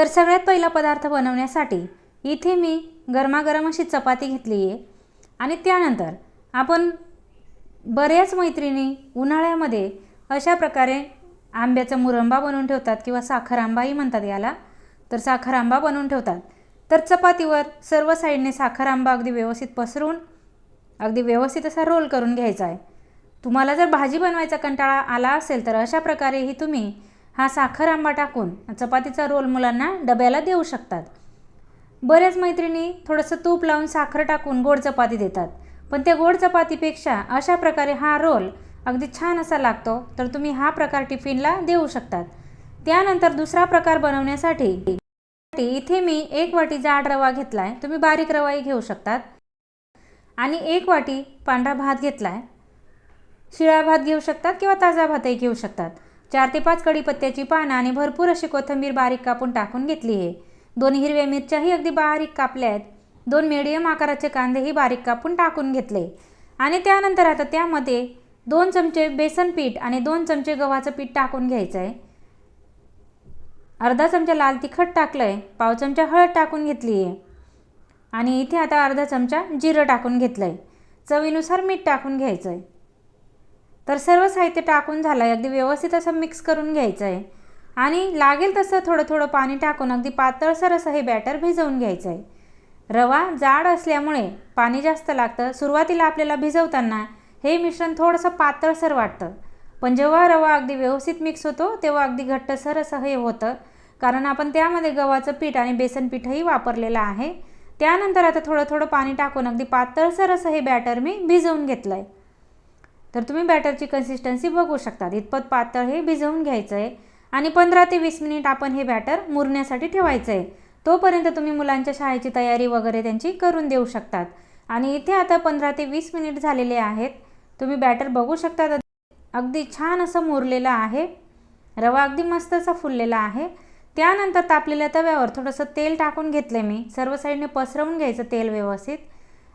तर सगळ्यात पहिला पदार्थ बनवण्यासाठी इथे मी गरमागरम अशी चपाती घेतली आहे आणि त्यानंतर आपण बऱ्याच मैत्रिणी उन्हाळ्यामध्ये अशा प्रकारे आंब्याचा मुरंबा बनवून ठेवतात किंवा साखर आंबाही म्हणतात याला. तर साखर आंबा बनवून ठेवतात. तर चपातीवर सर्व साईडने साखर आंबा अगदी व्यवस्थित पसरून अगदी व्यवस्थित असा रोल करून घ्यायचा आहे. तुम्हाला जर भाजी बनवायचा कंटाळा आला असेल तर अशा प्रकारेही तुम्ही हा साखर आंबा टाकून चपातीचा रोल मुलांना डब्याला देऊ शकतात. बऱ्याच मैत्रिणी थोडंसं तूप लावून साखर टाकून गोड चपाती देतात. पण त्या गोड चपातीपेक्षा अशा प्रकारे हा रोल अगदी छान असा लागतो तर तुम्ही हा प्रकार टिफिनला देऊ शकतात. त्यानंतर दुसरा प्रकार बनवण्यासाठी इथे मी एक वाटी जाड रवा घेतला आहे तुम्ही बारीक रवाही घेऊ शकतात. आणि एक वाटी पांढरा भात घेतला आहे शिळा भात घेऊ शकतात किंवा ताजा भातही घेऊ शकतात. चार ते पाच कढीपत्त्याची पानं आणि भरपूर अशी कोथिंबीर बारीक कापून टाकून घेतली आहे. दोन हिरव्या मिरच्याही अगदी बारीक कापल्या आहेत दोन मिडियम आकाराचे कांदेही बारीक कापून टाकून घेतले. आणि त्यानंतर आता त्यामध्ये दोन चमचे बेसन पीठ आणि दोन चमचे गव्हाचं पीठ टाकून घ्यायचं आहे अर्धा चमचा लाल तिखट टाकलं आहे पाव चमचा हळद टाकून घेतली आहे. आणि इथे आता अर्धा चमचा जिरं टाकून घेतलं आहे चवीनुसार मीठ टाकून घ्यायचं आहे तर सर्व साहित्य टाकून झालं. आहे अगदी व्यवस्थित असं मिक्स करून घ्यायचं आहे आणि लागेल तसं थोडं थोडं पाणी टाकून अगदी पातळसर असं हे बॅटर भिजवून घ्यायचं आहे रवा जाड असल्यामुळे पाणी जास्त लागतं. सुरुवातीला आपल्याला भिजवताना हे मिश्रण थोडंसं पातळसर वाटतं. पण जेव्हा रवा अगदी व्यवस्थित मिक्स होतो तेव्हा अगदी घट्टसर असं हे होतं. कारण आपण त्यामध्ये गव्हाचं पीठ आणि बेसन पीठही वापरलेलं आहे. त्यानंतर आता थोडं थोडं पाणी टाकून अगदी पातळसर असं हे बॅटर मी भिजवून घेतलं आहे तर तुम्ही बॅटरची कन्सिस्टन्सी बघू शकता इतपत पातळ हे भिजवून घ्यायचं आहे आणि पंधरा ते वीस मिनिट आपण हे बॅटर मुरण्यासाठी ठेवायचं आहे तोपर्यंत तुम्ही मुलांच्या शाळेची तयारी वगैरे त्यांची करून देऊ शकतात. आणि इथे आता पंधरा ते वीस मिनिट झालेले आहेत. तुम्ही बॅटर बघू शकतात अगदी छान असं मुरलेलं आहे. रवा अगदी मस्त असा फुललेला आहे. त्यानंतर तापलेल्या तव्यावर थोडंसं तेल टाकून घेतलं मी. सर्व साईडने पसरवून घ्यायचं तेल व्यवस्थित.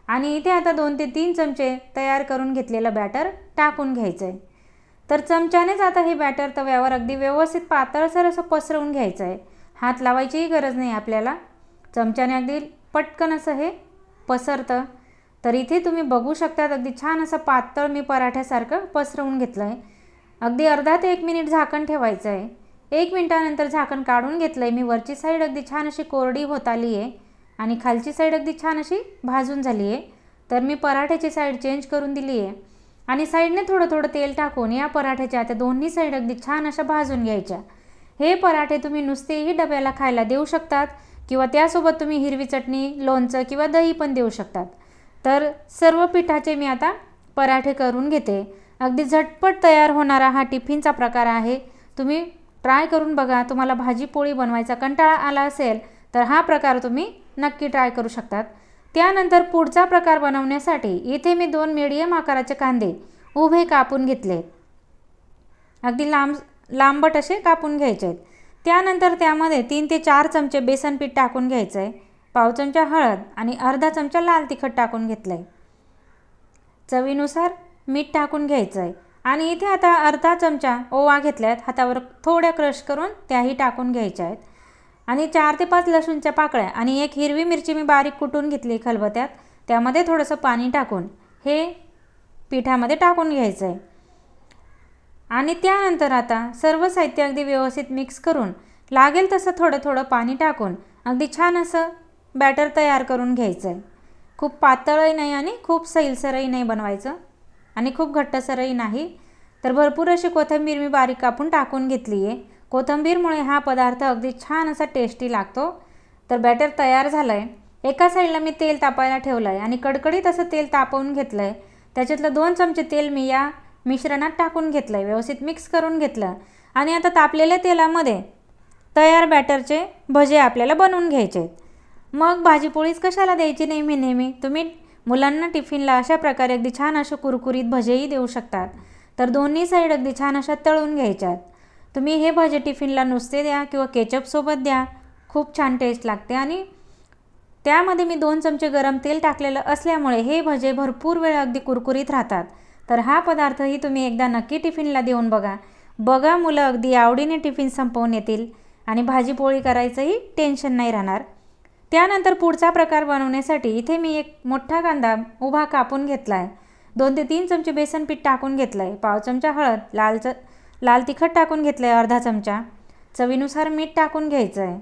आणि इथे आता दोन ते तीन चमचे तयार करून घेतलेलं बॅटर टाकून घ्यायचं आहे तर चमच्यानेच आता हे बॅटर तव्यावर अगदी व्यवस्थित पातळसर असं पसरवून घ्यायचं आहे हात लावायचीही गरज नाही आपल्याला. चमच्याने अगदी पटकन असं हे पसरतं. तर इथे तुम्ही बघू शकतात अगदी छान असं पातळ मी पराठ्यासारखं पसरवून घेतलं आहे अगदी अर्धा ते एक मिनिट झाकण ठेवायचं आहे एक मिनटानंतर झाकण काढून घेतलं आहे मी वरची साईड अगदी छान अशी कोरडी होत आली आहे आणि खालची साईड अगदी छान अशी भाजून झाली आहे तर मी पराठ्याची साईड चेंज करून दिली आहे आणि साईडने थोडं थोडं तेल टाकून या पराठ्याच्या त्या दोन्ही साईड अगदी छान अशा भाजून घ्यायच्या. हे पराठे तुम्ही नुसतेही डब्याला खायला देऊ शकतात किंवा त्यासोबत तुम्ही हिरवी चटणी लोणचं किंवा दही पण देऊ शकतात. तर सर्व पिठाचे मी आता पराठे करून घेते. अगदी झटपट तयार होणारा हा टिफिनचा प्रकार आहे. तुम्ही ट्राय करून बघा तुम्हाला भाजी पोळी बनवायचा कंटाळा आला असेल तर हा प्रकार तुम्ही नक्की ट्राय करू शकतात. त्यानंतर पुढचा प्रकार बनवण्यासाठी इथे मी दोन मीडियम आकाराचे कांदे उभे कापून घेतले. अगदी लांब लांबट असे कापून घ्यायचे. आहेत त्यानंतर त्यामध्ये तीन ते चार चमचे बेसन पीठ टाकून घ्यायचं आहे पाव चमचा हळद आणि अर्धा चमचा लाल तिखट टाकून घेतलं. आहे चवीनुसार मीठ टाकून घ्यायचं आहे आणि इथे आता अर्धा चमचा ओवा घेतल्या आहेत हातावर थोड्या क्रश करून त्याही टाकून घ्यायच्या आहेत. आणि चार ते पाच लसूणच्या पाकळ्या आणि एक हिरवी मिरची मी बारीक कुटून घेतली खलबत्यात. त्यामध्ये थोडंसं पाणी टाकून हे पिठामध्ये टाकून घ्यायचं आहे आणि त्यानंतर आता सर्व साहित्य अगदी व्यवस्थित मिक्स करून लागेल तसं थोडं थोडं पाणी टाकून अगदी छान असं बॅटर तयार करून घ्यायचं आहे खूप पातळही नाही आणि खूप सैलसरही नाही बनवायचं आणि खूप घट्टसरही नाही. तर भरपूर अशी कोथिंबीर मी बारीक कापून टाकून घेतली आहे कोथिंबीरमुळे हा पदार्थ अगदी छान असा टेस्टी लागतो. तर बॅटर तयार झालं आहे एका साईडला मी तेल तापायला ठेवलं आहे आणि कडकडीत असं तेल तापवून घेतलं आहे त्याच्यातलं दोन चमचे तेल मी या मिश्रणात टाकून घेतलं आहे व्यवस्थित मिक्स करून घेतलं. आणि आता तापलेल्या तेलामध्ये तयार बॅटरचे भजे आपल्याला बनवून घ्यायचे आहेत. मग भाजीपोळीच कशाला द्यायची नेहमी नेहमी? तुम्ही मुलांना टिफिनला अशा प्रकारे अगदी छान अशा कुरकुरीत भजेही देऊ शकतात. तर दोन्ही साईड अगदी छान अशा तळून घ्यायच्यात तुम्ही हे भजे टिफिनला नुसते द्या किंवा केचपसोबत द्या. खूप छान टेस्ट लागते आणि त्यामध्ये मी दोन चमचे गरम तेल टाकलेलं असल्यामुळे हे भजे भरपूर वेळ अगदी कुरकुरीत राहतात. तर हा पदार्थही तुम्ही एकदा नक्की टिफिनला देऊन बघा. बघा मुलं अगदी आवडीने टिफिन संपवून येतील आणि भाजी पोळी करायचंही टेन्शन नाही राहणार. त्यानंतर पुढचा प्रकार बनवण्यासाठी इथे मी एक मोठा कांदा उभा कापून घेतला आहे दोन ते तीन चमचे बेसन पीठ टाकून घेतलं आहे पाव चमचा हळद लाल च लाल तिखट टाकून घेतलं आहे अर्धा चमचा. चवीनुसार मीठ टाकून घ्यायचं आहे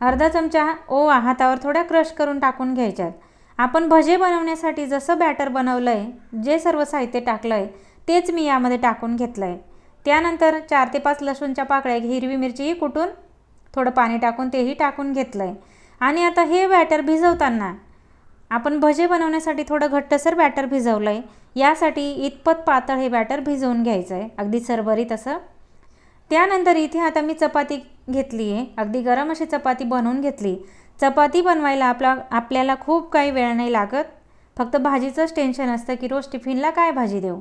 अर्धा चमचा ओवा हातावर थोड्या क्रश करून टाकून घ्यायच्यात. आपण भजे बनवण्यासाठी जसं बॅटर बनवलं आहे जे सर्व साहित्य टाकलं आहे तेच मी यामध्ये टाकून घेतलं आहे त्यानंतर चार ते पाच लसूणच्या पाकळ्या हिरवी मिरचीही कुटून थोडं पाणी टाकून तेही टाकून घेतलं आहे आणि आता हे बॅटर भिजवताना आपण भजे बनवण्यासाठी थोडं घट्टसर बॅटर भिजवलं आहे यासाठी इतपत पातळ हे बॅटर भिजवून घ्यायचं आहे अगदी सरभरीत असं. त्यानंतर इथे आता मी चपाती घेतली आहे. अगदी गरम अशी चपाती बनवून घेतली. चपाती बनवायला आपला आपल्याला खूप काही वेळ नाही लागत. फक्त भाजीचंच टेन्शन असतं की रोज टिफिनला काय भाजी देऊ?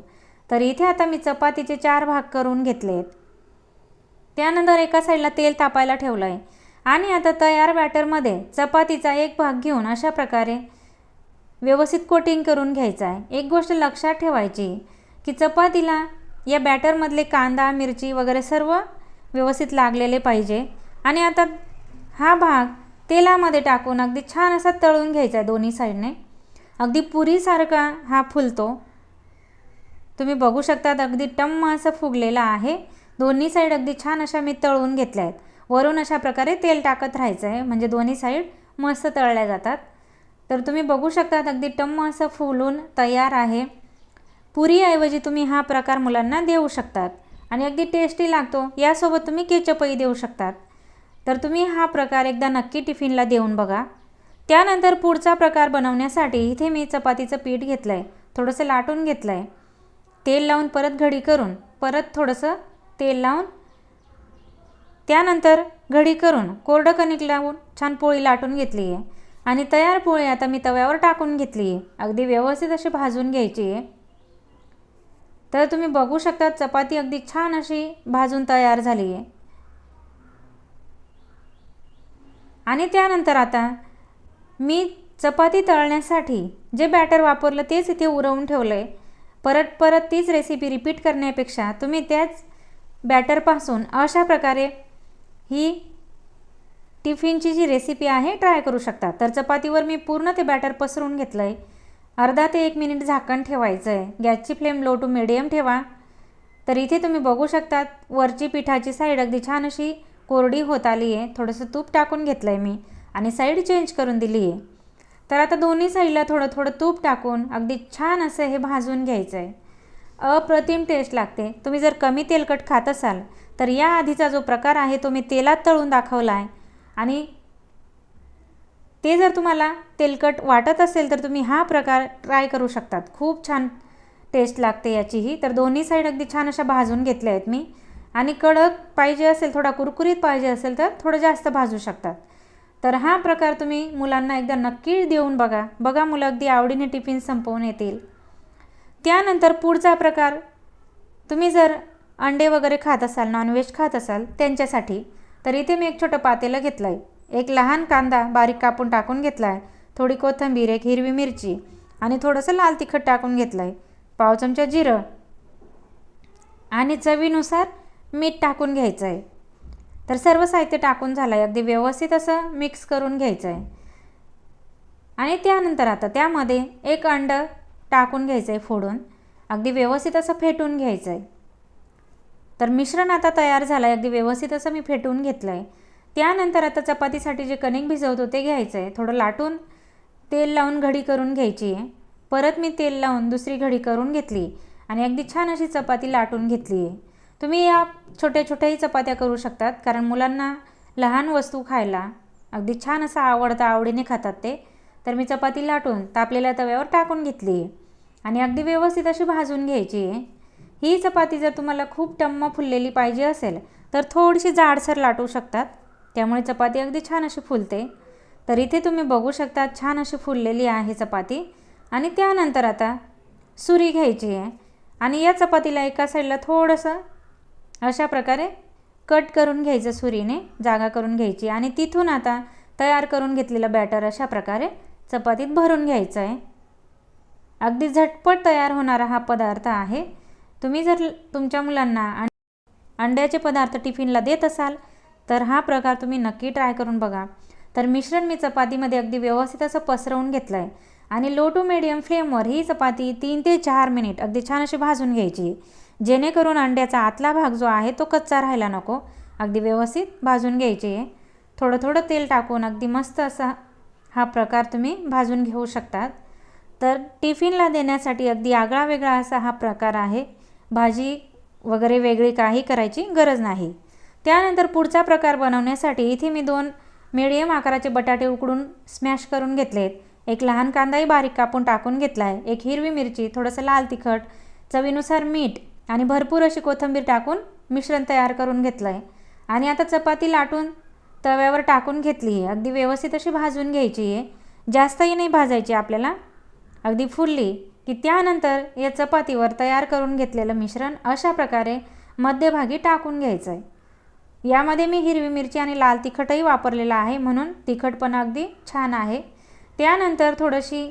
तर इथे आता मी चपातीचे चार भाग करून घेतले आहेत. त्यानंतर एका साईडला तेल तापायला ठेवलं आहे आणि आता तयार बॅटरमध्ये चपातीचा एक भाग घेऊन अशा प्रकारे व्यवस्थित कोटिंग करून घ्यायचं आहे. एक गोष्ट लक्षात ठेवायची की चपातीला या बॅटरमधले कांदा मिरची वगैरे सर्व व्यवस्थित लागलेले पाहिजे. आणि आता हा भाग तेलामध्ये टाकून अगदी छान असा तळून घ्यायचा आहे दोन्ही साईडने. अगदी पुरीसारखा हा फुलतो. तुम्ही बघू शकतात अगदी टम्म असं फुगलेलं आहे. दोन्ही साईड अगदी छान अशा मी तळून घेतल्या आहेत. वरून अशा प्रकारे तेल टाकत राहायचं आहे. म्हणजे दोन्ही साईड मस्त तळल्या जातात. तर तुम्ही बघू शकता अगदी टम्म असं फुलून तयार आहे. पुरीऐवजी तुम्ही हा प्रकार मुलांना देऊ शकतात. आणि अगदी टेस्टी लागतो. यासोबत तुम्ही केचपही देऊ शकतात. तर तुम्ही हा प्रकार एकदा नक्की टिफिनला देऊन बघा. त्यानंतर पुढचा प्रकार बनवण्यासाठी इथे मी चपातीचं पीठ घेतलं आहे थोडंसं लाटून घेतलं आहे तेल लावून परत घडी करून परत थोडंसं तेल लावून त्यानंतर घडी करून कोरडं कणिक लावून छान पोळी लाटून घेतली आहे आणि तयार पोळी आता मी तव्यावर टाकून घेतली. आहे अगदी व्यवस्थित अशी भाजून घ्यायची. आहे तर तुम्ही बघू शकता चपाती अगदी छान अशी भाजून तयार झाली. आहे आणि त्यानंतर आता मी चपाती तळण्यासाठी जे बॅटर वापरलं तेच इथे उरवून ठेवलं आहे परत परत तीच रेसिपी रिपीट करण्यापेक्षा तुम्ही त्याच बॅटरपासून अशा प्रकारे ही टिफिनची जी रेसिपी आहे ट्राय करू शकता. तर चपातीवर मी पूर्ण ते बॅटर पसरून घेतलं आहे अर्धा ते एक मिनिट झाकण ठेवायचं आहे गॅसची फ्लेम लो टू मिडियम ठेवा. तर इथे तुम्ही बघू शकतात वरची पिठाची साईड अगदी छान अशी कोरडी होत आली आहे. थोडंसं तूप टाकून घेतलं आहे मी आणि साईड चेंज करून दिली आहे. तर आता दोन्ही साईडला थोडं थोडं तूप टाकून अगदी छान असं हे भाजून घ्यायचं आहे अप्रतिम टेस्ट लागते. तुम्ही जर कमी तेलकट खात असाल तर या आधीचा जो प्रकार आहे तो मी तेलात तळून दाखवला आहे आणि ते जर तुम्हाला तेलकट वाटत असेल तर तुम्ही हा प्रकार ट्राय करू शकतात. खूप छान टेस्ट लागते याचीही. तर दोन्ही साईड अगदी छान अशा भाजून घेतल्या आहेत मी. आणि कडक पाहिजे असेल थोडा कुरकुरीत पाहिजे असेल तर थोडं जास्त भाजू शकतात. तर हा प्रकार तुम्ही मुलांना एकदा नक्की देऊन बघा. बघा मुलं अगदी आवडीने टिफिन संपवून येतील. त्यानंतर पुढचा प्रकार तुम्ही जर अंडे वगैरे खात असाल नॉनव्हेज खात असाल त्यांच्यासाठी तर इथे मी एक छोटं पातेलं घेतलं आहे एक लहान कांदा बारीक कापून टाकून घेतला आहे थोडी कोथिंबीर एक हिरवी मिरची आणि थोडंसं लाल तिखट टाकून घेतलं आहे पाव चमचा जिरं आणि चवीनुसार मीठ टाकून घ्यायचं आहे तर सर्व साहित्य टाकून झालं आहे अगदी व्यवस्थित असं मिक्स करून घ्यायचं आहे आणि त्यानंतर आता त्यामध्ये एक अंड टाकून घ्यायचं आहे फोडून. अगदी व्यवस्थित असं फेटून घ्यायचं आहे तर मिश्रण आता तयार झालं आहे अगदी व्यवस्थित असं मी फेटून घेतलं आहे त्यानंतर आता चपातीसाठी जे कणिक भिजवतो ते घ्यायचं आहे थोडं लाटून तेल लावून घडी करून घ्यायची आहे. परत मी तेल लावून दुसरी घडी करून घेतली आणि अगदी छान अशी चपाती लाटून घेतली आहे. तुम्ही या छोट्या छोट्याही चपात्या करू शकतात कारण मुलांना लहान वस्तू खायला अगदी छान असं आवडतं आवडीने खातात ते. तर मी चपाती लाटून तापलेल्या तव्यावर टाकून घेतली आहे. आणि अगदी व्यवस्थित अशी भाजून घ्यायची आहे. ही चपाती जर तुम्हाला खूप टम्म फुललेली पाहिजे असेल तर थोडीशी जाडसर लाटू शकतात. त्यामुळे चपाती अगदी छान अशी फुलते. तर इथे तुम्ही बघू शकता छान अशी फुललेली आहे चपाती. आणि त्यानंतर आता सुरी घ्यायची आहे. आणि या चपातीला एका साईडला थोडंसं अशा प्रकारे कट करून घ्यायचं सुरीने जागा करून घ्यायची. आणि तिथून आता तयार करून घेतलेलं बॅटर अशा प्रकारे चपातीत भरून घ्यायचं आहे. अगदी झटपट तयार होणारा हा पदार्थ आहे. तुम्ही जर तुमच्या मुलांना अंड्याचे पदार्थ टिफिनला देत असाल तर हा प्रकार तुम्ही नक्की ट्राय करून बघा. तर मिश्रण मी चपातीमध्ये अगदी व्यवस्थित असं पसरवून घेतलं आहे आणि लो टू मिडियम फ्लेमवर ही चपाती तीन ते चार मिनिट अगदी छान अशी भाजून घ्यायची. जेणेकरून अंड्याचा आतला भाग जो आहे तो कच्चा राहायला नको. अगदी व्यवस्थित भाजून घ्यायची. आहे थोडं थोडं तेल टाकून अगदी मस्त असा हा प्रकार तुम्ही भाजून घेऊ शकतात. तर टिफिनला देण्यासाठी अगदी आगळा वेगळा असा हा प्रकार आहे. भाजी वगैरे वेगळी काही करायची गरज नाही. त्यानंतर पुढचा प्रकार बनवण्यासाठी इथे मी दोन मिडियम आकाराचे बटाटे उकडून स्मॅश करून घेतलेत. एक लहान कांदाही बारीक कापून टाकून घेतला आहे एक हिरवी मिरची थोडंसं लाल तिखट चवीनुसार मीठ आणि भरपूर अशी कोथिंबीर टाकून मिश्रण तयार करून घेतलं आहे आणि आता चपाती लाटून तव्यावर टाकून घेतली आहे. अगदी व्यवस्थित अशी भाजून घ्यायची आहे. जास्तही नाही भाजायची आपल्याला. अगदी फुलली. की त्यानंतर या चपातीवर तयार करून घेतलेलं मिश्रण अशा प्रकारे मध्यभागी टाकून घ्यायचं आहे यामध्ये मी हिरवी मिरची आणि लाल तिखटही वापरलेलं आहे म्हणून तिखटपणा अगदी छान आहे. त्यानंतर थोडीशी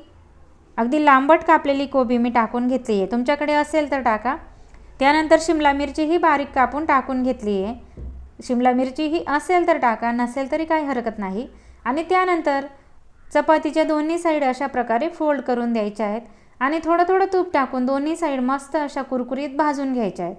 अगदी लांबट कापलेली कोबी मी टाकून घेतली आहे तुमच्याकडे असेल तर टाका. त्यानंतर शिमला मिरची ही बारीक कापून टाकून घेतली आहे शिमला मिरची ही असेल तर टाका नसेल तरी काही हरकत नाही. आणि त्यानंतर चपातीच्या दोन्ही साईड अशा प्रकारे फोल्ड करून द्यायच्या आहेत. आणि थोडं थोडं तूप टाकून दोन्ही साईड मस्त अशा कुरकुरीत भाजून घ्यायच्या आहेत.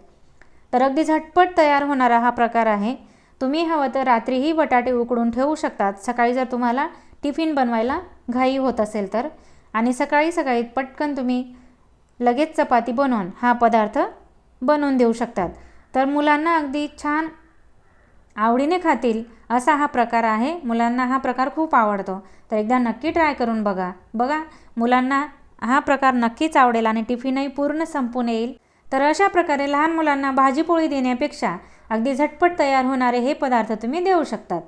तर अगदी झटपट तयार होणारा हा प्रकार आहे. तुम्ही हवं तर रात्रीही बटाटे उकडून ठेवू शकतात. सकाळी जर तुम्हाला टिफिन बनवायला घाई होत असेल तर. आणि सकाळी सकाळी पटकन तुम्ही लगेच चपाती बनवून हा पदार्थ बनवून देऊ शकतात. तर मुलांना अगदी छान आवडीने खातील असा हा प्रकार आहे. मुलांना हा प्रकार खूप आवडतो. तर एकदा नक्की ट्राय करून बघा. बघा मुलांना हा प्रकार नक्कीच आवडेल आणि टिफिनही पूर्ण संपून येईल. तर अशा प्रकारे लहान मुलांना भाजीपोळी देण्यापेक्षा अगदी झटपट तयार होणारे हे पदार्थ तुम्ही देऊ शकतात.